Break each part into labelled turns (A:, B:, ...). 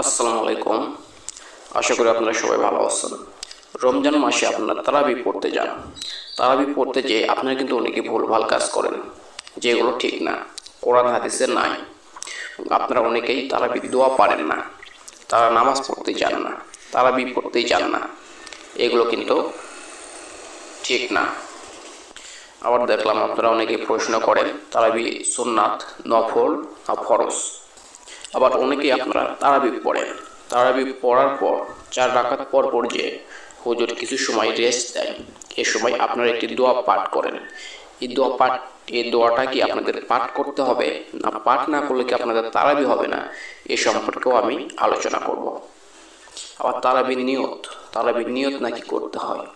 A: আসসালামু আলাইকুম। আশা করি আপনারা সবাই ভালো আছেন। রমজান মাসে আপনারা তারাবি পড়তে যান। তারাবি পড়তে যেয়ে আপনারা কিন্তু অনেকে ভুলভাল কাজ করেন, যেগুলো ঠিক না, কোরআন হাদিসে নাই। আপনারা অনেকেই তারাবি দোয়া পারেন না, তারা নামাজ পড়তে যান না, তারাবি পড়তেই যান না, এগুলো কিন্তু ঠিক না। আবার দেখলাম আপনারা অনেকে প্রশ্ন করেন, তারাবি সুন্নাত নফল আর ফরজ? আবার অনেকেই আপনারা তারাবি পড়েন তারাবি পড়ার পর, চার রাকাত পর পর যে হুজুর কিছু সময় রেস্ট দেয়, এ সময় আপনারা একটি দোয়া পাঠ করেন। এই দোয়া পাঠ, এই দোয়াটা কি আপনাদের পাঠ করতে হবে? না, পাঠ না করলে কি আপনাদের তারাবি হবে না? এ সম্পর্কেও আমি আলোচনা করব। আবার তারাবির নিয়ত তারাবির নিয়ত নাকি করতে হয়?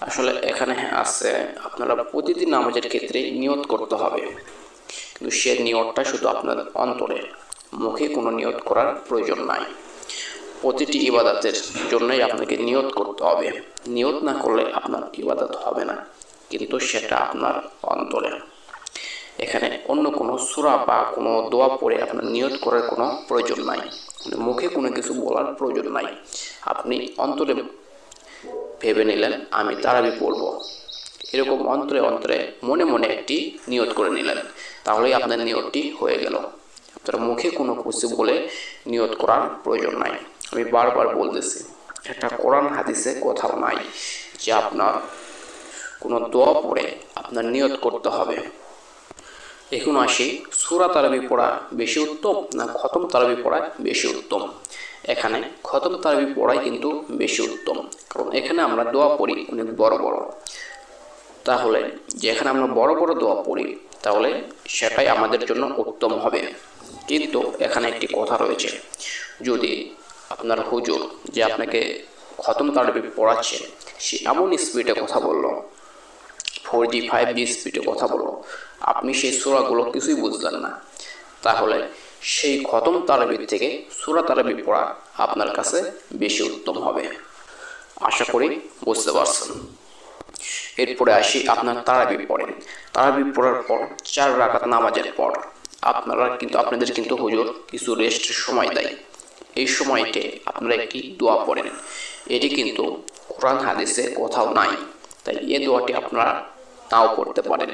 A: আসলে এখানে আছে, আপনারা প্রতিদিন নামাজের ক্ষেত্রে নিয়ত করতে হবে। কিন্তু সে নিয়তটা শুধু আপনাদের অন্তরে। মুখে কোনো নিয়ত করার প্রয়োজন নাই। প্রতিটি ইবাদতের জন্যই আপনাকে নিয়ত করতে হবে। নিয়ত না করলে আপনার ইবাদত হবে না, কিন্তু সেটা আপনার অন্তরে। এখানে অন্য কোনো সুরা বা কোনো দোয়া পড়ে আপনার নিয়ত করার কোনো প্রয়োজন নাই মুখে কোনো কিছু বলার প্রয়োজন নাই। আপনি অন্তরে ভেবে নিলেন, আমি তারাবি পড়ব। এরকম অন্তরে অন্তরে মনে মনে একটি নিয়ত করে নিলেন, তাহলেই আপনার নিয়তটি হয়ে গেল। আপনার মুখে কোনো কিছু বলে নিয়ত করার প্রয়োজন নাই। আমি বারবার বলতেছি, একটা কোরআন হাদিসে কোথাও নাই যে আপনার কোনো দোয়া পড়ে আপনার নিয়ত করতে হবে। এখন আসি, সুরা তারাবি পড়া বেশি উত্তম না খতম তারাবি পড়া বেশি উত্তম? এখানে খতম তারাবি পড়াই কিন্তু বেশি উত্তম, কারণ এখানে আমরা দোয়া পড়ি অনেক বড় বড়। তাহলে যেখানে আমরা বড় বড় দোয়া পড়ি, তাহলে সেটাই আমাদের জন্য উত্তম হবে। কিন্তু এখানে একটি কথা রয়েছে। যদি আপনার হুজুর যে আপনাকে খতম তারাবি পড়াচ্ছে, সে এমন স্পিডে কথা বলল ফোর জি ফাইভ জি স্পিডে কথা বলল, আপনি সেই সুরাগুলো কিছুই বুঝলেন না। তাহলে সেই খতম তারাবির থেকে সুরা তারাবি পড়া আপনার কাছে বেশি উত্তম হবে। আশা করি বুঝতে পারছেন। এরপরে আসি আপনার তারাবি পড়েন তারাবি পড়ার পর চার রাকাত নামাজের পর। আপনারা কিন্তু, আপনাদের কিন্তু হুজুর কিছু রেস্টের সময় দেয়। এই সময়তে আপনারা একটি দোয়া পড়েন। এটি কিন্তু কোরআন হাদিসে কোথাও নাই। তাই এ দোয়াটি আপনারা নাও করতে পারেন।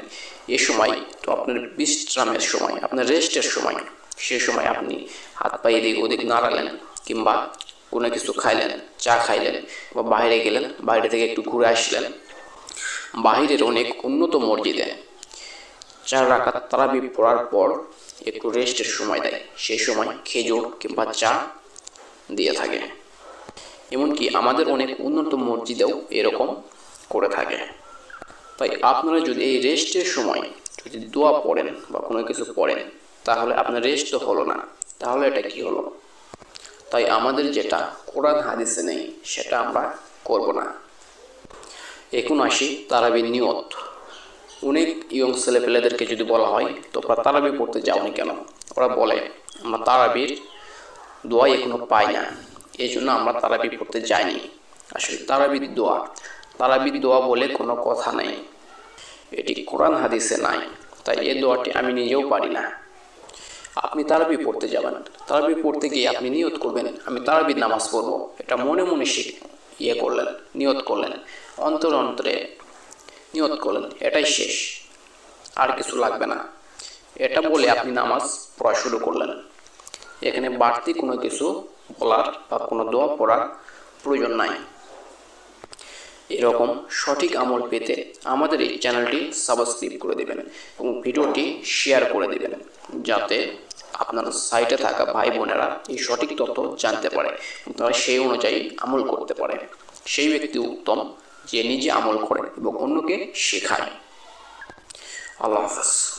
A: এ সময় তো আপনার বিশ্রামের সময়, আপনার রেস্টের সময়। সে সময় আপনি হাত পায়ে এদিক ওদিক নাড়ালেন কিংবা কোনো কিছু খাইলেন, চা খাইলেন বা বাইরে গেলেন, বাইরে থেকে একটু ঘুরে আসলেন। বাহিরের অনেক উন্নত মসজিদে চার রাকাত তারাবি পড়ার পর একটু রেস্টের সময় দেয়। সেই সময় খেজুর কিংবা চা দিয়ে থাকে। এমনকি আমাদের অনেক উন্নত মসজিদেও এরকম করে থাকে। তাই আপনারা যদি এই রেস্টের সময় যদি দোয়া পড়েন বা কোনো কিছু পড়েন, তাহলে আপনার রেস্ট তো হলো না। তাহলে এটা কি হলো? তাই আমাদের যেটা কোরআন হাদিসে নেই, সেটা আমরা করব না। এখন আসি তারাবির নিয়ত। অনেক ইয়ং ছেলেপেলেদেরকে যদি বলা হয় তোমরা তারাবি পড়তে যাওনি কেন? ওরা বলে, আমরা তারাবির দোয়া এখনও পাই না। এই জন্য আমরা তারাবি পড়তে যাইনি। আসলে তারাবির দোয়া তারাবির দোয়া বলে কোনো কথা নেই। এটি কোরআন হাদিসে নাই, তাই এই দোয়াটি আমি নিজেও পারি না। আপনি তারাবি পড়তে যাবেন। তারাবি পড়তে গিয়ে আপনি নিয়ত করবেন, আমি তারাবির নামাজ পড়ব। এটা মনে মনে শিখ ইয়ে করলেন, নিয়ত করলেন। অন্তর অন্তরে নিয়ত করলেন, এটাই শেষ। আর কিছু লাগবে না। এটা বলে আপনি নামাজ পড়া শুরু করলেন। এখানে বাড়তি কোনো কিছু বলার বা কোনো দোয়া পড়ার প্রয়োজন নাই। এরকম সঠিক আমল পেতে আমাদের এই চ্যানেলটি সাবস্ক্রাইব করে দেবেন এবং ভিডিওটি শেয়ার করে দেবেন, যাতে আপনার সাইটে থাকা ভাই বোনেরা এই সঠিক তথ্য জানতে পারে তারা সেই অনুযায়ী আমল করতে পারে। সেই ব্যক্তি উত্তম যে নিজে আমল করে এবং অন্যকে শেখায়। আল্লাহ হাফেজ।